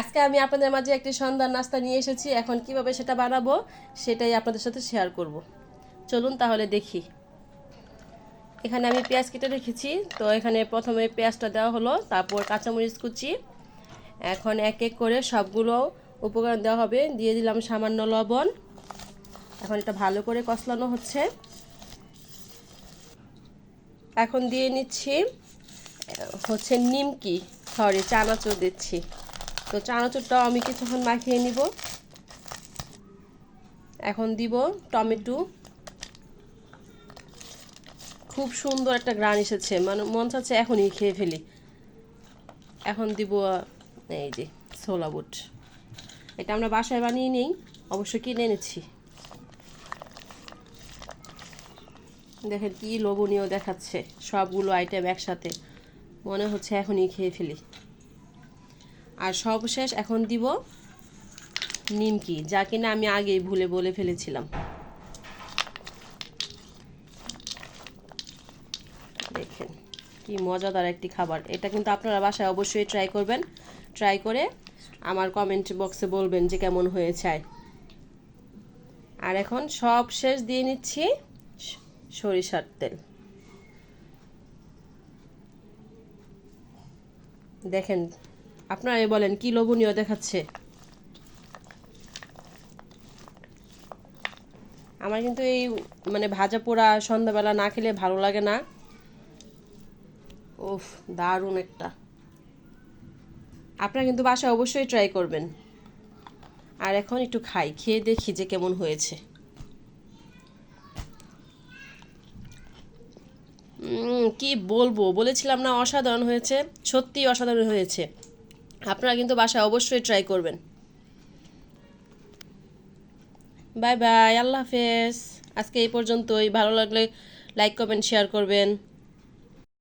আজকে আমি আপনাদের মাঝে একটি সন্ধ্যার নাস্তা নিয়ে এসেছি। এখন কীভাবে সেটা বানাবো, সেটাই আপনাদের সাথে শেয়ার করব। চলুন তাহলে দেখি। এখানে আমি পেঁয়াজ কেটে রেখেছি। তো এখানে প্রথমে পেঁয়াজটা দেওয়া হলো, তারপর কাঁচামরিচ কুচি। এখন এক এক করে সবগুলো উপকরণ দেওয়া হবে। দিয়ে দিলাম সামান্য লবণ। এখন এটা ভালো করে কষলানো হচ্ছে। এখন দিয়ে নিচ্ছি, হচ্ছে নিমকি সরি চানাচুর দিচ্ছি। তো চানাচুরটাও আমি কিছুক্ষণ মাখিয়ে নিব। এখন দিব টমেটো। খুব সুন্দর একটা গ্রান এসেছে মানে মন চাচ্ছে এখনই খেয়ে ফেলি। এখন দিব, এই যে, ছোলা বুট। এটা আমরা বাসায় বানিয়ে নেই, অবশ্য কিনে এনেছি। দেখেন কি লোভনীয় দেখাচ্ছে সবগুলো আইটেম একসাথে। মনে হচ্ছে এখনই খেয়ে ফেলি। আর সবশেষ এখন দিব নিমকি, যা কিনা আমি আগেই ভুলে বলে ফেলেছিলাম। দেখেন, কি মজাদার একটি খাবার। এটা কিন্তু আপনারা বাসায় অবশ্যই ট্রাই করবেন। ট্রাই করে আমার কমেন্ট বক্সে বলবেন যে কেমন হয়েছে। আর এখন সব শেষ দিয়ে নিচ্ছি সরিষার তেল। দেখেন আপনারা বলেন, কি লোভনীয় দেখাচ্ছে? আমার কিন্তু এই মানে ভাজা পোড়া সন্ধ্যাবেলা না খেলে ভালো লাগে না। উফ, দারুণ একটা। আপনারা কিন্তু বাসায় অবশ্যই ট্রাই করবেন। আর এখন একটু খাই, খেয়ে দেখি যে কেমন হয়েছে। কি বলব? বলেছিলাম না, অসাধারণ হয়েছে সত্যি অসাধারণ হয়েছে। আপনারা কিন্তু বাসায় অবশ্যই ট্রাই করবেন। বাই বাই আল্লাহ হাফেজ। আজকে এই পর্যন্তই। ভালো লাগলে লাইক কমেন্ট শেয়ার করবেন।